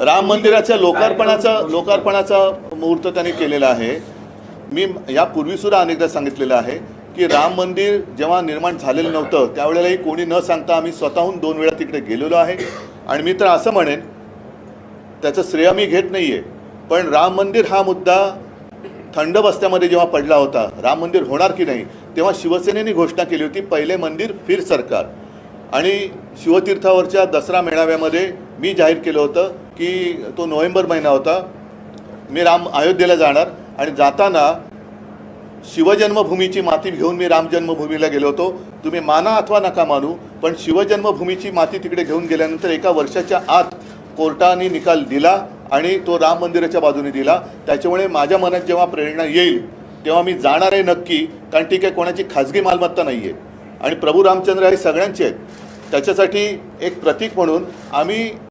राम मंदिराच्या लोकार्पणाचा लोकार्पणाचा मुहूर्त त्यांनी केलेला आहे. मी यापूर्वी सुद्धा अनेकदा सांगितलेलं आहे की राम मंदिर जेव्हा निर्माण झालेलं नव्हतं त्यावेळेलाही कोणी न सांगता आम्ही स्वतःहून दोन वेळा तिकडे गेलेलो आहे. आणि मी तर असं म्हणेन त्याचं श्रेय मी घेत नाही आहे पण राम मंदिर हा मुद्दा थंड बस्त्यामध्ये जेव्हा पडला होता राम मंदिर होणार की नाही तेव्हा शिवसेनेने घोषणा केली होती पहिले मंदिर फिर सरकार. आणि शिवतीर्थावरच्या दसरा मेळाव्यामध्ये मी जाहीर केलं होतं की तो नोव्हेंबर महिना होता. मी राम अयोध्येला जाणार आणि जाताना शिवजन्मभूमीची माती घेऊन मी राम जन्मभूमीला गेलो होतो. तुम्ही माना अथवा नका मानू पण शिवजन्मभूमीची माती तिकडे घेऊन गेल्यानंतर एका वर्षाच्या आत कोर्टाने निकाल दिला आणि तो राम मंदिराच्या बाजूने दिला. त्याच्यामुळे माझ्या मनात जेव्हा प्रेरणा येईल तेव्हा मी जाणार आहे नक्की कारण ती आहे कोणाची खाजगी मालमत्ता नाही आहे आणि प्रभू रामचंद्र हे सगळ्यांचे आहेत. त्याच्यासाठी एक प्रतीक म्हणून आम्ही